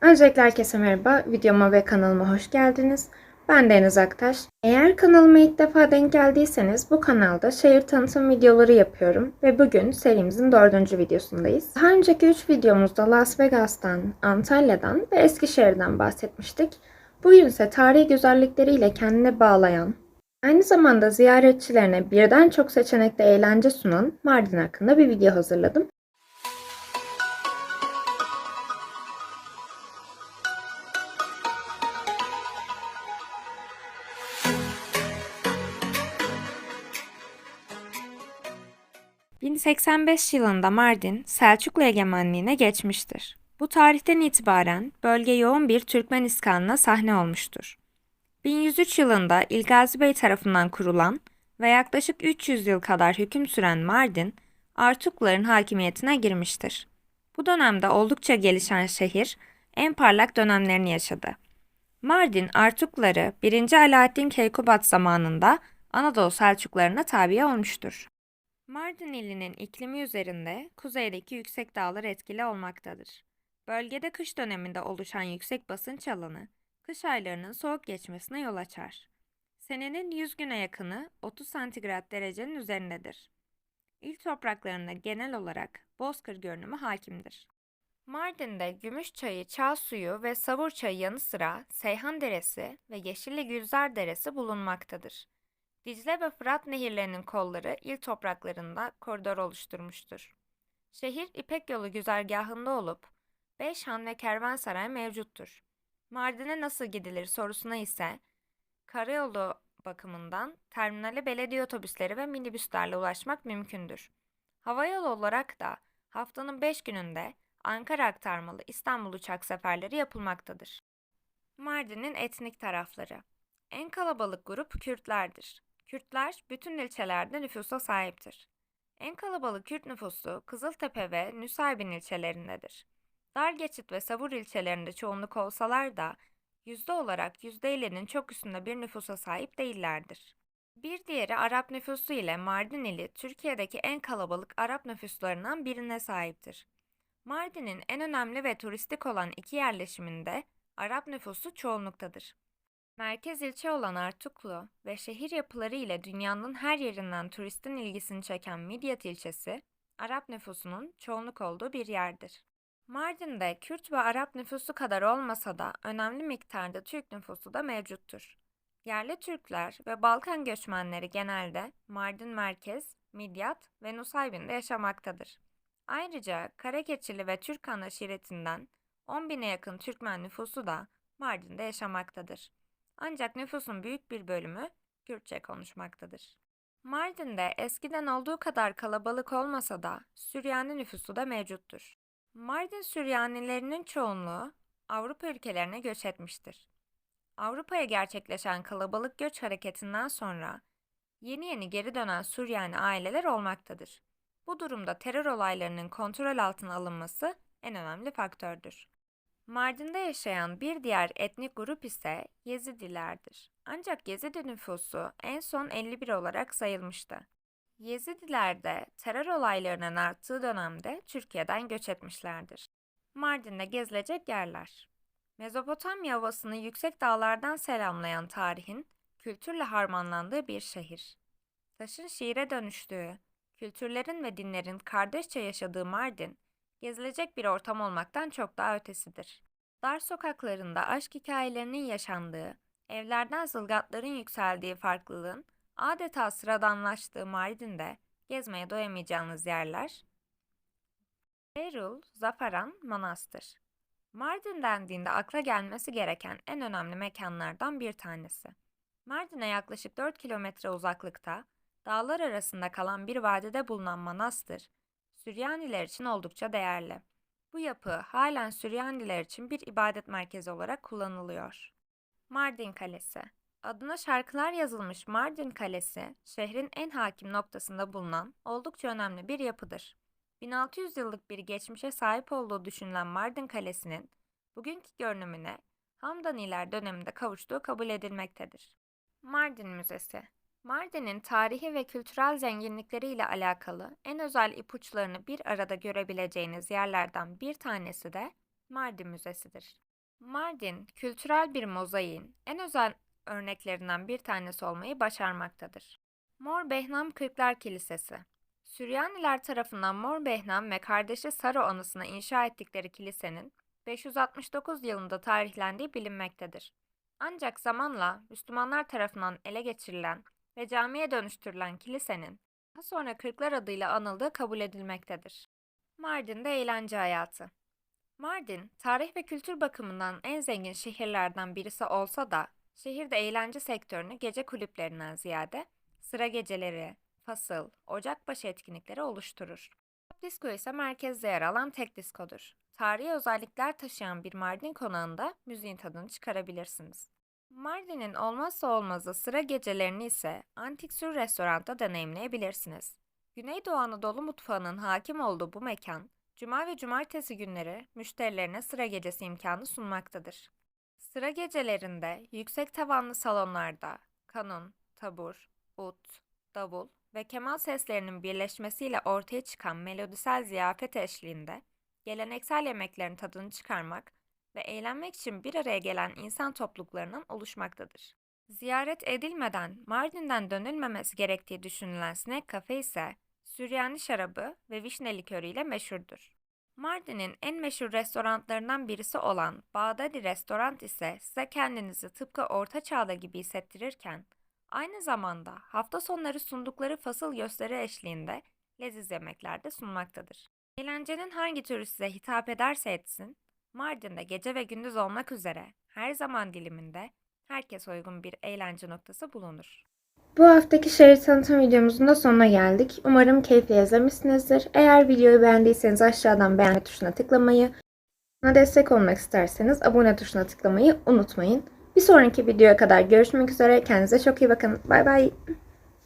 Öncelikle herkese merhaba. Videoma ve kanalıma hoş geldiniz. Ben Deniz Aktaş. Eğer kanalıma ilk defa denk geldiyseniz bu kanalda şehir tanıtım videoları yapıyorum ve bugün serimizin dördüncü videosundayız. Daha önceki üç videomuzda Las Vegas'tan, Antalya'dan ve Eskişehir'den bahsetmiştik. Bugün ise tarihi güzellikleriyle kendine bağlayan, aynı zamanda ziyaretçilerine birden çok seçenekle eğlence sunan Mardin hakkında bir video hazırladım. ...1085 yılında Mardin Selçuklu egemenliğine geçmiştir. Bu tarihten itibaren bölge yoğun bir Türkmen iskanına sahne olmuştur. 1103 yılında İlgazi Bey tarafından kurulan ve yaklaşık 300 yıl kadar hüküm süren Mardin, Artukluların hakimiyetine girmiştir. Bu dönemde oldukça gelişen şehir, en parlak dönemlerini yaşadı. Mardin Artukları 1. Alaaddin Keykubat zamanında Anadolu Selçuklarına tabi olmuştur. Mardin ilinin iklimi üzerinde kuzeydeki yüksek dağlar etkili olmaktadır. Bölgede kış döneminde oluşan yüksek basınç alanı, kış aylarının soğuk geçmesine yol açar. Senenin 100 güne yakını 30 santigrat derecenin üzerindedir. İl topraklarında genel olarak bozkır görünümü hakimdir. Mardin'de Gümüş Çayı, Çağ Suyu ve Savur Çayı yanı sıra Seyhan Deresi ve Yeşilli Gülzar Deresi bulunmaktadır. Dicle ve Fırat nehirlerinin kolları il topraklarında koridor oluşturmuştur. Şehir İpek Yolu güzergahında olup beş han ve kervansaray mevcuttur. Mardin'e nasıl gidilir sorusuna ise karayolu bakımından terminale belediye otobüsleri ve minibüslerle ulaşmak mümkündür. Havayolu olarak da haftanın 5 gününde Ankara aktarmalı İstanbul uçak seferleri yapılmaktadır. Mardin'in etnik tarafları En kalabalık grup Kürtlerdir. Kürtler bütün ilçelerde nüfusa sahiptir. En kalabalık Kürt nüfusu Kızıltepe ve Nusaybin ilçelerindedir. Dar geçit ve Savur ilçelerinde çoğunluk olsalar da yüzde olarak yüzde 50'nin çok üstünde bir nüfusa sahip değillerdir. Bir diğeri Arap nüfusu ile Mardin ili Türkiye'deki en kalabalık Arap nüfuslarından birine sahiptir. Mardin'in en önemli ve turistik olan iki yerleşiminde Arap nüfusu çoğunluktadır. Merkez ilçe olan Artuklu ve şehir yapıları ile dünyanın her yerinden turistin ilgisini çeken Midyat ilçesi, Arap nüfusunun çoğunluk olduğu bir yerdir. Mardin'de Kürt ve Arap nüfusu kadar olmasa da önemli miktarda Türk nüfusu da mevcuttur. Yerli Türkler ve Balkan göçmenleri genelde Mardin Merkez, Midyat ve Nusaybin'de yaşamaktadır. Ayrıca Karakeçili ve Türkan aşiretinden 10 bine yakın Türkmen nüfusu da Mardin'de yaşamaktadır. Ancak nüfusun büyük bir bölümü Kürtçe konuşmaktadır. Mardin'de eskiden olduğu kadar kalabalık olmasa da Süryani nüfusu da mevcuttur. Mardin Süryanilerinin çoğunluğu Avrupa ülkelerine göç etmiştir. Avrupa'ya gerçekleşen kalabalık göç hareketinden sonra yeni yeni geri dönen Süryani aileler olmaktadır. Bu durumda terör olaylarının kontrol altına alınması en önemli faktördür. Mardin'de yaşayan bir diğer etnik grup ise Yezidilerdir. Ancak Yezidi nüfusu en son 51 olarak sayılmıştı. Yezidiler de terör olaylarının arttığı dönemde Türkiye'den göç etmişlerdir. Mardin'de gezilecek yerler. Mezopotamya havasını yüksek dağlardan selamlayan tarihin kültürle harmanlandığı bir şehir. Taşın şiire dönüştüğü, kültürlerin ve dinlerin kardeşçe yaşadığı Mardin, gezilecek bir ortam olmaktan çok daha ötesidir. Dar sokaklarında aşk hikayelerinin yaşandığı, evlerden zılgatların yükseldiği farklılığın adeta sıradanlaştığı Mardin'de gezmeye doyamayacağınız yerler Erul, Zafaran, Manastır. Mardin dendiğinde akla gelmesi gereken en önemli mekanlardan bir tanesi. Mardin'e yaklaşık 4 kilometre uzaklıkta, dağlar arasında kalan bir vadide bulunan manastır, Süryaniler için oldukça değerli. Bu yapı halen Süryaniler için bir ibadet merkezi olarak kullanılıyor. Mardin Kalesi Adına şarkılar yazılmış Mardin Kalesi, şehrin en hakim noktasında bulunan oldukça önemli bir yapıdır. 1600 yıllık bir geçmişe sahip olduğu düşünülen Mardin Kalesi'nin bugünkü görünümüne Hamdaniler döneminde kavuştuğu kabul edilmektedir. Mardin Müzesi Mardin'in tarihi ve kültürel zenginlikleriyle alakalı en özel ipuçlarını bir arada görebileceğiniz yerlerden bir tanesi de Mardin Müzesi'dir. Mardin, kültürel bir mozaiğin en özel örneklerinden bir tanesi olmayı başarmaktadır. Mor Behnam Kırklar Kilisesi Süryaniler tarafından Mor Behnam ve kardeşi Saro anısına inşa ettikleri kilisenin 569 yılında tarihlendiği bilinmektedir. Ancak zamanla Müslümanlar tarafından ele geçirilen ve camiye dönüştürülen kilisenin daha sonra Kırklar adıyla anıldığı kabul edilmektedir. Mardin'de eğlence hayatı Mardin, tarih ve kültür bakımından en zengin şehirlerden birisi olsa da şehirde eğlence sektörünü gece kulüplerinden ziyade sıra geceleri, fasıl, ocakbaşı etkinlikleri oluşturur. Disko ise merkezde yer alan tek diskodur. Tarihi özellikler taşıyan bir Mardin konağında müziğin tadını çıkarabilirsiniz. Mardin'in olmazsa olmazı sıra gecelerini ise Antik Sür Restorant'ta deneyimleyebilirsiniz. Güneydoğu Anadolu mutfağının hakim olduğu bu mekan, Cuma ve cumartesi günleri müşterilerine sıra gecesi imkanı sunmaktadır. Sıra gecelerinde yüksek tavanlı salonlarda kanun, tabur, ut, davul ve keman seslerinin birleşmesiyle ortaya çıkan melodisel ziyafet eşliğinde geleneksel yemeklerin tadını çıkarmak ve eğlenmek için bir araya gelen insan topluluklarının oluşmaktadır. Ziyaret edilmeden Mardin'den dönülmemesi gerektiği düşünülen Snack Cafe ise Süryani şarabı ve vişne likörü ile meşhurdur. Mardin'in en meşhur restoranlarından birisi olan Bağdadi Restoran ise size kendinizi tıpkı Orta Çağ'da gibi hissettirirken, aynı zamanda hafta sonları sundukları fasıl gösteri eşliğinde leziz yemekler de sunmaktadır. Eğlencenin hangi türü size hitap ederse etsin, Mardin'de gece ve gündüz olmak üzere her zaman diliminde herkes uygun bir eğlence noktası bulunur. Bu haftaki şehir tanıtım videomuzun da sonuna geldik. Umarım keyifle izlemişsinizdir. Eğer videoyu beğendiyseniz aşağıdan beğenme tuşuna tıklamayı, bana destek olmak isterseniz abone tuşuna tıklamayı unutmayın. Bir sonraki videoya kadar görüşmek üzere. Kendinize çok iyi bakın. Bay bay.